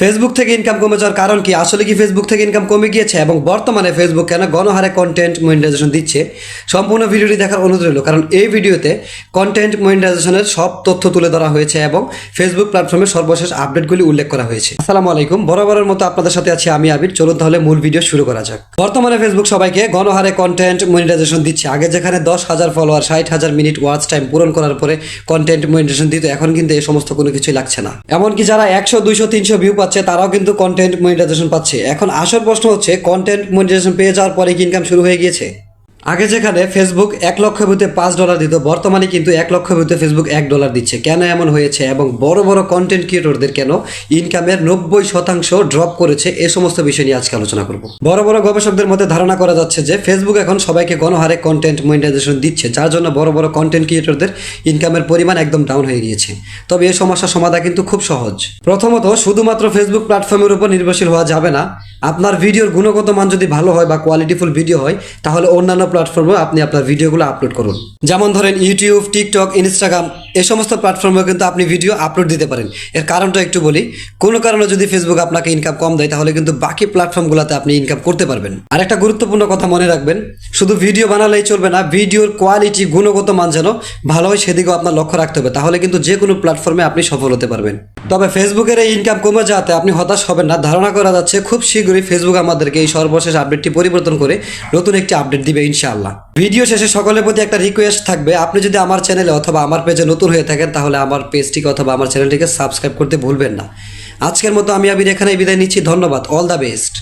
Facebook থেকে income কমে যাওয়ার কারণ কি? আসলে কি ফেসবুক থেকে ইনকাম কমে গিয়েছে এবং বর্তমানে ফেসবুক কেন গণহারে কন্টেন্ট মনিটাইজেশন দিচ্ছে? সম্পূর্ণ ভিডিওটি দেখার অনুরোধ রইল, কারণ এই ভিডিওতে কন্টেন্ট মনিটাইজেশনের সব তথ্য তুলে ধরা হয়েছে এবং ফেসবুক প্ল্যাটফর্মের সর্বশেষ আপডেটগুলি উল্লেখ করা হয়েছে। আসসালামু আলাইকুম। বরাবরের মতো আপনাদের সাথে আছি আমি আবির। চলুন তাহলে মূল ভিডিও শুরু করা যাক। বর্তমানে ফেসবুক সবাইকে গণহারে কন্টেন্ট মনিটাইজেশন দিচ্ছে। আগে যেখানে দশ হাজার ফলোয়ার ষাট হাজার মিনিট ওয়াচ টাইম পূরণ করার পরে কন্টেন্ট মনিটাইজেশন দিত, এখন কিন্তু এই সমস্ত কোনো কিছুই লাগছে না। এমনকি যারা একশো, দুইশো, তিনশো ভিউ পাচ্ছে, তারাও কিন্তু কন্টেন্ট মনিটাইজেশন পাচ্ছে। এখন আসল প্রশ্ন হচ্ছে কন্টেন্ট মনিটাইজেশন পেয়ে যাওয়ার পরে কি ইনকাম শুরু হয়ে গিয়েছে? আগে যেখানে ফেসবুক এক লক্ষ ভিউতে পাঁচ ডলার দিত, বর্তমানে কিন্তু এক লক্ষ ভিউতে ফেসবুক এক ডলার দিচ্ছে। কেন এমন হয়েছে এবং বড় বড় কন্টেন্ট ক্রিয়েটরদের কেন ইনকামের নব্বই শতাংশ ড্রপ করেছে, এ সমস্ত বিষয় নিয়ে আজকে আলোচনা করব। বড় বড় গবেষকদের মধ্যে ধারণা করা যাচ্ছে যে ফেসবুক এখন সবাইকে গণহারে কন্টেন্ট মনিটাইজেশন দিচ্ছে, যার জন্য বড় বড় কন্টেন্ট ক্রিয়েটরদের ইনকামের পরিমাণ একদম ডাউন হয়ে গিয়েছে। তবে এই সমস্যার সমাধান কিন্তু খুব সহজ। প্রথমত, শুধুমাত্র ফেসবুক প্ল্যাটফর্মের উপর নির্ভরশীল হওয়া যাবে না আপনার ভিডিওর গুণগত মান যদি ভালো হয় বা কোয়ালিটিফুল ভিডিও হয়, তাহলে অন্যান্য প্ল্যাটফর্মে আপনি আপনার ভিডিওগুলো আপলোড করুন। যেমন ধরেন ইউটিউব টিকটক ইনস্টাগ্রাম এই সমস্ত প্ল্যাটফর্মে কিন্তু আপনি ভিডিও আপলোড দিতে পারেন। এর কারণটা একটু বলি, কোনো কারণে যদি ফেসবুক আপনাকে ইনকাম কম দেয়, তাহলে কিন্তু বাকি প্ল্যাটফর্মগুলোতে আপনি ইনকাম করতে পারবেন। আর একটা গুরুত্বপূর্ণ কথা মনে রাখবেন, শুধু ভিডিও বানালেই চলবে না ভিডিওর কোয়ালিটি গুণগত মান যেন ভালো হয়, সেদিকেও আপনার লক্ষ্য রাখতে হবে। তাহলে কিন্তু যে কোনো প্ল্যাটফর্মে আপনি সফল হতে পারবেন। তবে ফেসবুকের এই ইনকাম কমে যাওয়াতে আপনি হতাশ হবেন না। ধারণা করা যাচ্ছে, খুব শীঘ্রই ফেসবুক আমাদেরকে এই সর্বশেষ আপডেটটি পরিবর্তন করে নতুন একটি আপডেট দিবে ইনশাআল্লাহ। ভিডিও শেষে সকলের প্রতি একটা রিকোয়েস্ট থাকবে। আপনি যদি আমার চ্যানেলে অথবা আমার পেজে নতুন হয়ে থাকেন, তাহলে আমার পেজটিকে অথবা আমার চ্যানেলটিকে সাবস্ক্রাইব করতে ভুলবেন না। আজকের মতো আমি আবির এখানে বিদায় নিচ্ছি। ধন্যবাদ। All the best